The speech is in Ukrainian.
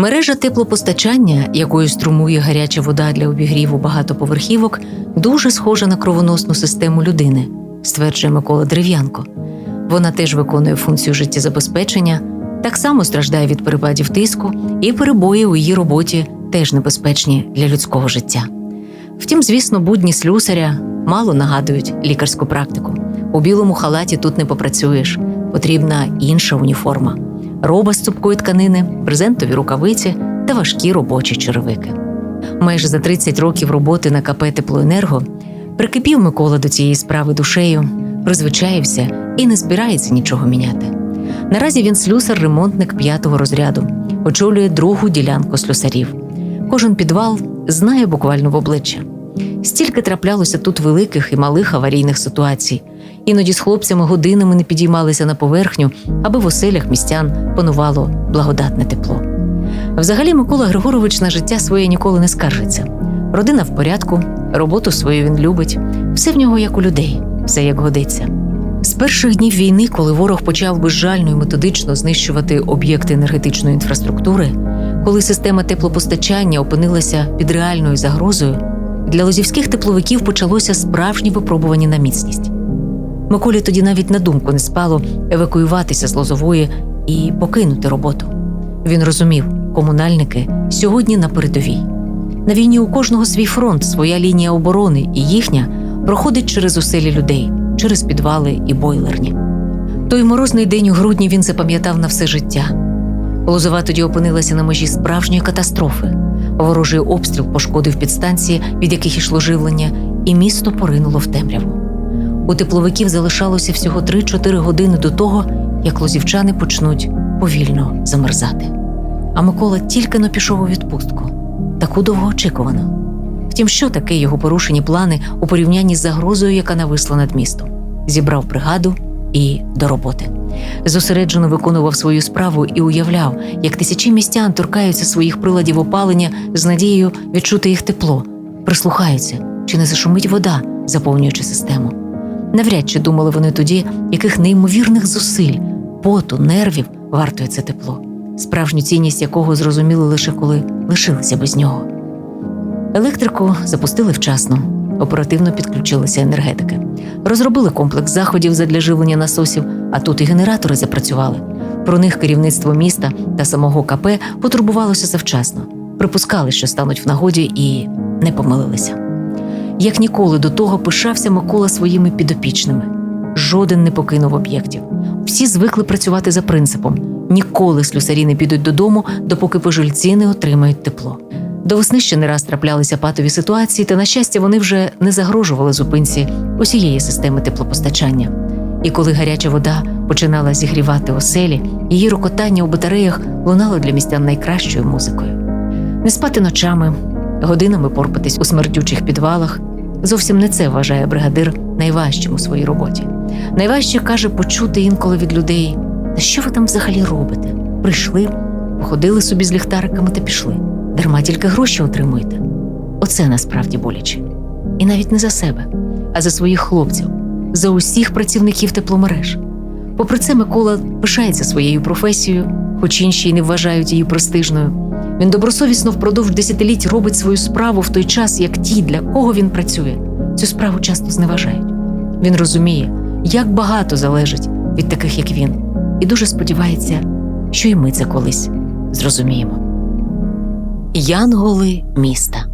Мережа теплопостачання, якою струмує гаряча вода для обігріву багатоповерхівок, дуже схожа на кровоносну систему людини, стверджує Микола Дерев'янко. Вона теж виконує функцію життєзабезпечення, так само страждає від перепадів тиску, і перебої у її роботі теж небезпечні для людського життя. Втім, звісно, будні слюсаря мало нагадують лікарську практику. У білому халаті тут не попрацюєш, потрібна інша уніформа роба з цупкої тканини, брезентові рукавиці та важкі робочі черевики. Майже за 30 років роботи на КП Теплоенерго прикипів Микола до цієї справи душею, призвичаївся і не збирається нічого міняти. Наразі він слюсар-ремонтник п'ятого розряду, очолює другу ділянку слюсарів. Кожен підвал знає буквально в обличчя. Стільки траплялося тут великих і малих аварійних ситуацій. Іноді з хлопцями годинами не підіймалися на поверхню, аби в оселях містян панувало благодатне тепло. Взагалі, Микола Григорович на життя своє ніколи не скаржиться. Родина в порядку, роботу свою він любить, все в нього як у людей, все як годиться. З перших днів війни, коли ворог почав безжально і методично знищувати об'єкти енергетичної інфраструктури, коли система теплопостачання опинилася під реальною загрозою, для лозівських тепловиків почалося справжнє випробування на міцність. Миколі тоді навіть на думку не спало евакуюватися з Лозової і покинути роботу. Він розумів, комунальники сьогодні на передовій. На війні у кожного свій фронт, своя лінія оборони, і їхня проходить через оселі людей, через підвали і бойлерні. Той морозний день у грудні він запам'ятав на все життя. Лозова тоді опинилася на межі справжньої катастрофи. Ворожий обстріл пошкодив підстанції, від яких йшло живлення, і місто поринуло в темряву. У тепловиків залишалося всього 3-4 години до того, як лозівчани почнуть повільно замерзати. А Микола тільки но пішов у відпустку, таку довгоочікувану. Втім, що таке його порушені плани у порівнянні з загрозою, яка нависла над містом, зібрав бригаду і до роботи. Зосереджено виконував свою справу і уявляв, як тисячі містян торкаються своїх приладів опалення з надією відчути їх тепло, прислухаються, чи не зашумить вода, заповнюючи систему. Навряд чи думали вони тоді, яких неймовірних зусиль, поту, нервів вартує це тепло, справжню цінність якого зрозуміли лише коли лишилися без нього. Електрику запустили вчасно, оперативно підключилися енергетики, розробили комплекс заходів задля живлення насосів, а тут і генератори запрацювали. Про них керівництво міста та самого КП потурбувалося завчасно, припускали, що стануть в нагоді, і не помилилися. Як ніколи до того пишався Микола своїми підопічними. Жоден не покинув об'єктів. Всі звикли працювати за принципом: ніколи слюсарі не підуть додому, допоки пожильці не отримають тепло. До весни ще не раз траплялися патові ситуації, та, на щастя, вони вже не загрожували зупинці усієї системи теплопостачання. І коли гаряча вода починала зігрівати оселі, її рокотання у батареях лунало для містян найкращою музикою. Не спати ночами, годинами порпатись у смердючих підвалах. Зовсім не це вважає бригадир найважчим у своїй роботі. Найважче каже почути інколи від людей: та що ви там взагалі робите? Прийшли, походили собі з ліхтариками та пішли. Дарма тільки гроші отримуєте. Оце насправді боляче. І навіть не за себе, а за своїх хлопців, за усіх працівників тепломереж. Попри це, Микола пишається своєю професією, хоч інші й не вважають її престижною. Він добросовісно впродовж десятиліть робить свою справу в той час, як ті, для кого він працює, цю справу часто зневажають. Він розуміє, як багато залежить від таких, як він, і дуже сподівається, що і ми це колись зрозуміємо. Янголи міста